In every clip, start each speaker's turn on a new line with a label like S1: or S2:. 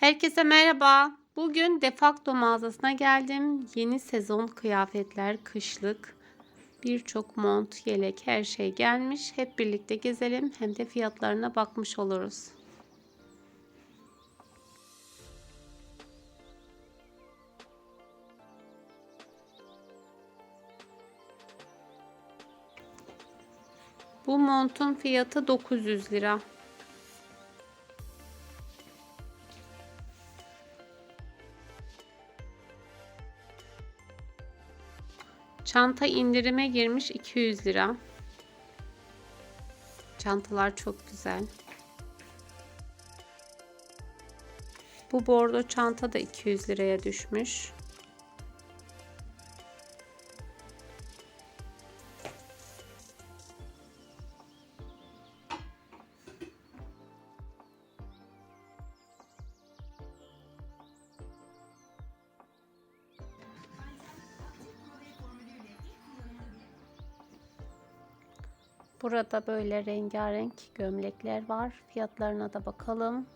S1: Herkese merhaba. Bugün Defakto mağazasına geldim. Yeni sezon kıyafetler, kışlık, birçok mont, yelek, her şey gelmiş. Hep birlikte gezelim hem de fiyatlarına bakmış oluruz. Bu montun fiyatı 900 lira. Çanta indirime girmiş 200 lira. Çantalar çok güzel. Bu bordo çanta da 200 liraya düşmüş. Burada böyle rengarenk gömlekler var. Fiyatlarına da bakalım.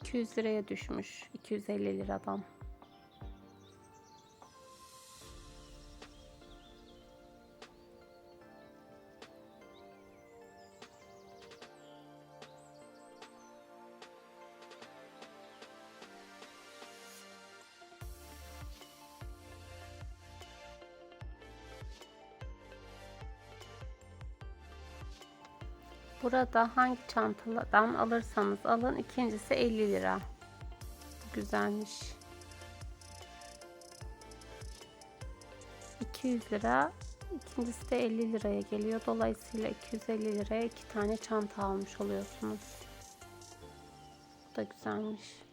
S1: 200 liraya düşmüş. 250 liradan. Burada hangi çantadan alırsanız alın. ikincisi 50 lira. Güzelmiş. 200 lira. İkincisi de 50 liraya geliyor. Dolayısıyla 250 liraya iki tane çanta almış oluyorsunuz. Bu da güzelmiş.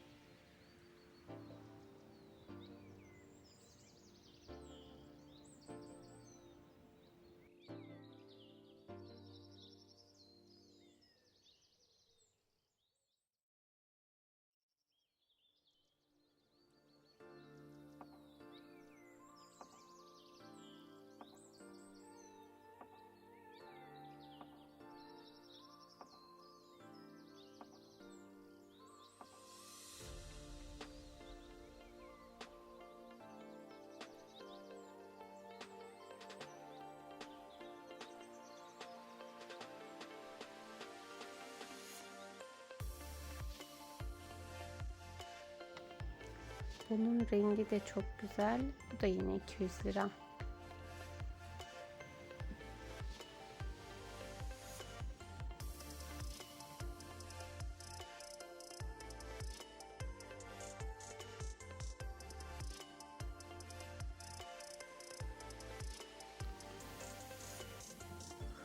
S1: Bunun rengi de çok güzel. Bu da yine 200 lira.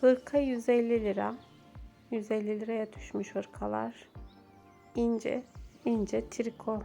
S1: Hırka 150 lira. 150 liraya düşmüş hırkalar. İnce, ince triko.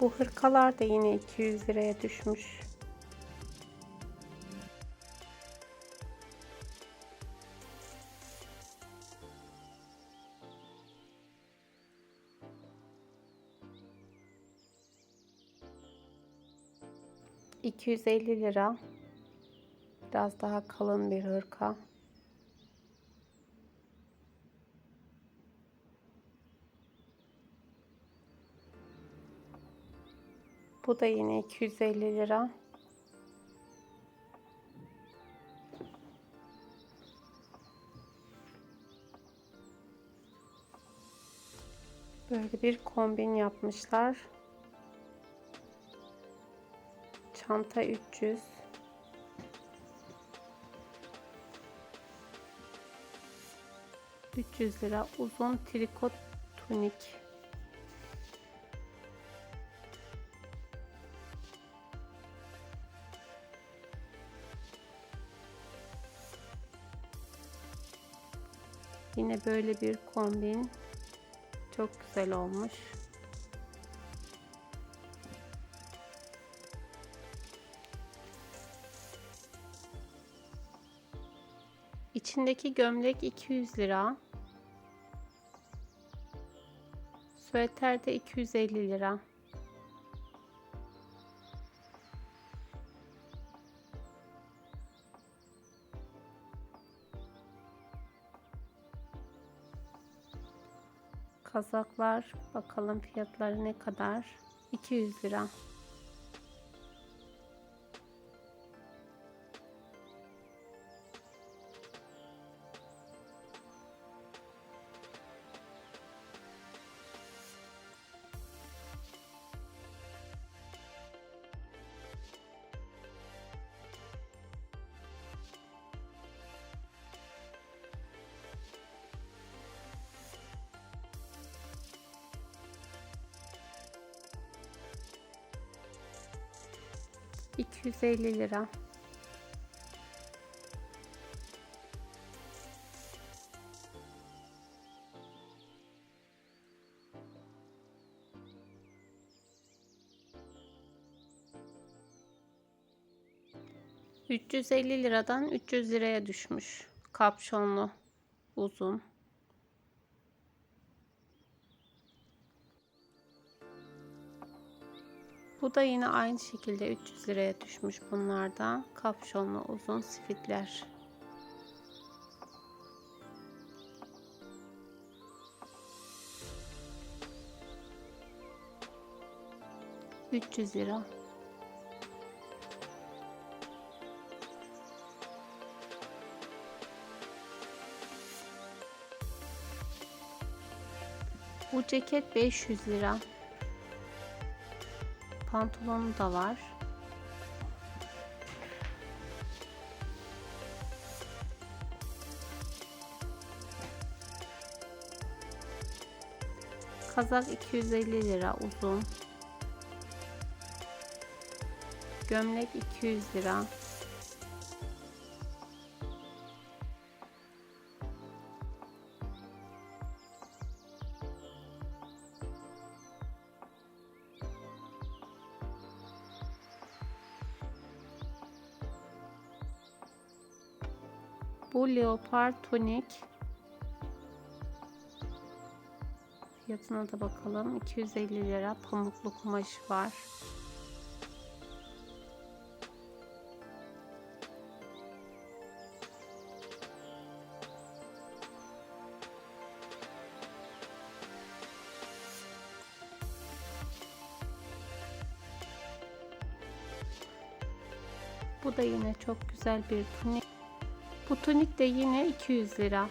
S1: Bu hırkalar da yine 200 liraya düşmüş. ...250 lira. Biraz daha kalın bir hırka. Bu da yine 250 lira. Böyle bir kombin yapmışlar. Çanta 300. ...300 lira uzun triko Tonik. Yine böyle bir kombin. Çok güzel olmuş. İçindeki gömlek 200 lira. Süeter de 250 lira. Kazaklar bakalım fiyatları ne kadar? 200 lira. İki yüz elli lira. Üç yüz elli liradan 300 liraya düşmüş. Kapşonlu, uzun. Bu da yine aynı şekilde 300 liraya düşmüş bunlarda. Kapşonlu uzun sivitler. Üç lira. Bu ceket 500 lira. Pantolonu da var. Kazak 250 lira uzun. Gömlek 200 lira. Leopar tonik. Fiyatına da bakalım. 250 lira pamuklu kumaşı var. Bu da yine çok güzel bir tunik. Bu tonik de yine 200 lira.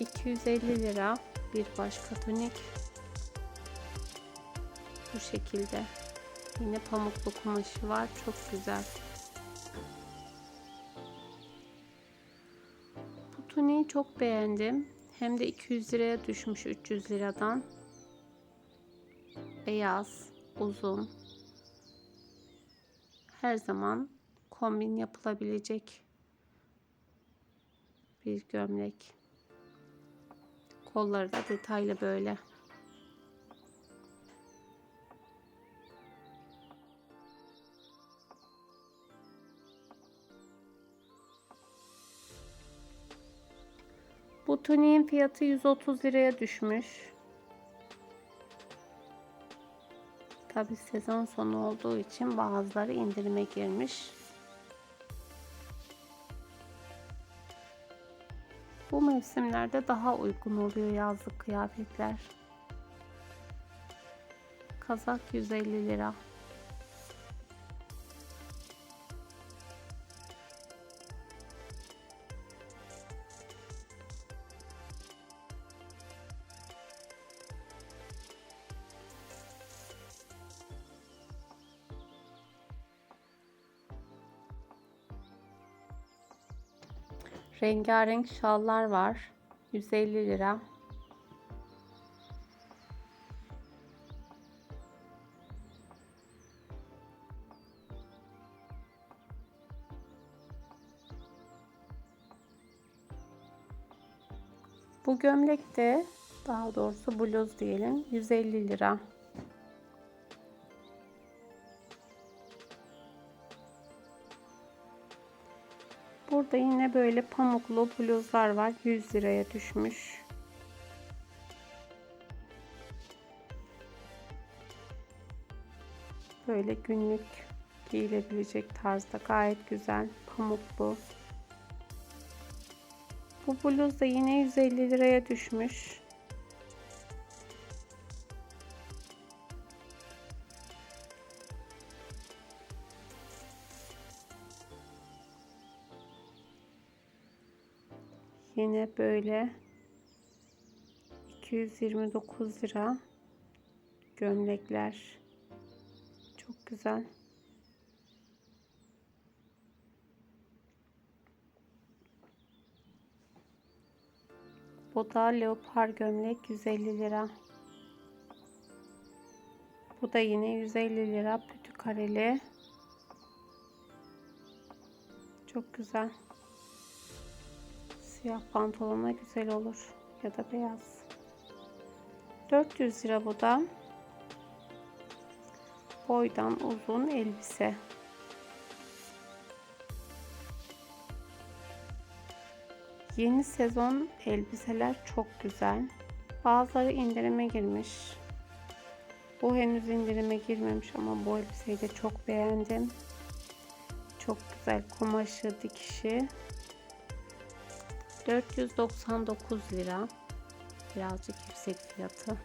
S1: ...250 lira bir başka tonik. Bu şekilde. Yine pamuklu kumaşı var. Çok güzel. Bu tuniği çok beğendim. Hem de 200 liraya düşmüş 300 liradan. Beyaz, uzun, her zaman kombin yapılabilecek bir gömlek. Kolları da detaylı böyle. Bu tuniğin fiyatı 130 liraya düşmüş. Tabi sezon sonu olduğu için bazıları indirime girmiş. Bu mevsimlerde daha uygun oluyor yazlık kıyafetler. Kazak 150 lira. Rengarenk şallar var. 150 lira. Bu gömlek de daha doğrusu bluz diyelim 150 lira. Yine böyle pamuklu bluzlar var. 100 liraya düşmüş. Böyle günlük giyilebilecek tarzda gayet güzel pamuklu. Bu bluz da yine 150 liraya düşmüş. Yine böyle 229 lira gömlekler. Çok güzel. Bu da leopar gömlek 150 lira. Bu da yine 150 lira pütü kareli. Çok güzel. Siyah pantolona güzel olur. Ya da beyaz. 400 lira bu da. Boydan uzun elbise. Yeni sezon elbiseler çok güzel. Bazıları indirime girmiş. Bu henüz indirime girmemiş ama bu elbiseyi de çok beğendim. Çok güzel kumaşı, dikişi. 499 lira. Birazcık yüksek fiyatı.